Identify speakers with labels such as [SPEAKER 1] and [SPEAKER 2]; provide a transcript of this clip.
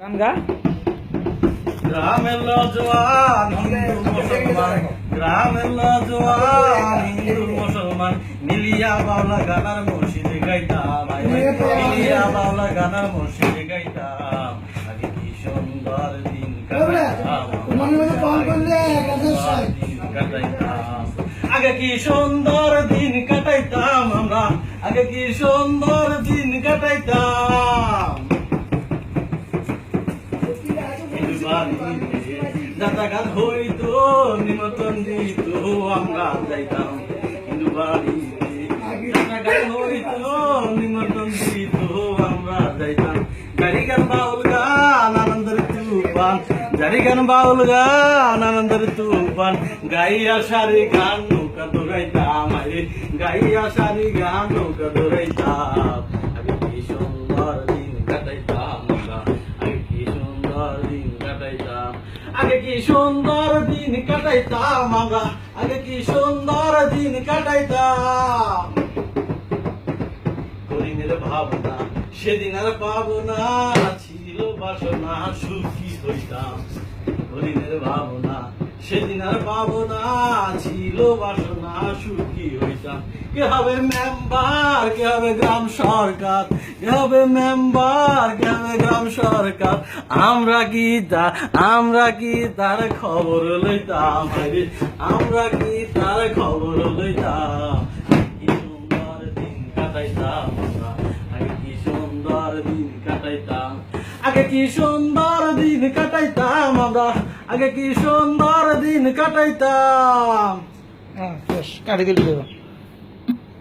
[SPEAKER 1] গান গা।
[SPEAKER 2] গ্রামের হিন্দু মুসলমান। গ্রামের হিন্দু মুসলমান। মিলিয়া বাউলা গানার মসজিদে গাইতাম। মিলিয়া বাউলা গানার মসজিদে গাইতাম। আগে কি সুন্দর দিন কাটাইতাম। দিন কাটাইতাম। আগে কি সুন্দর দিন কাটাইতাম আমরা। আগে কি সুন্দর দিন কাটাইতাম। যাতাঘাত হইতো নিমন্ত্রণ দিত আমরা যাইতাম হিন্দু হইতো নিমন্ত্রণ দিত আমরা যাইতাম গাড়ি গান বাউল গান আনন্দের তুফান গাড়ি গান বাউল গান আনন্দের তুফান গাইয়া সারি গান নৌকা দৌড়াইতাম গাইয়া সারি গান নৌকা দৌড়াইতাম আগে কি সুন্দর সুন্দর দিন কাটাইতাম। আগে কি সুন্দর দিন কাটাইতাম আগে কি সুন্দর দিন কাটাইতাম? ভাবনা, সেদিন আর পাবো না ছিল বাসনা, সুখী হইতাম। হরিণের ভাবনা, সেদিন আর পাবো না ছিল বাসনা, সুখী কে হবে মেম্বার কে হবে গ্রাম সরকার? কে হবে মেম্বার কে হবে গ্রাম সরকার? আমরা কি তার আমরা কি তার খবর লইতাম? আমরা কি তার খবর লইতাম? কি সুন্দর দিন কাটাইতাম আগে কি সুন্দর দিন কাটাইতাম? আগে কি সুন্দর দিন কাটাইতাম আমরা। আগে কি সুন্দর দিন কাটাইতাম?
[SPEAKER 1] হ্যাঁ বেশ, কাটি দিলি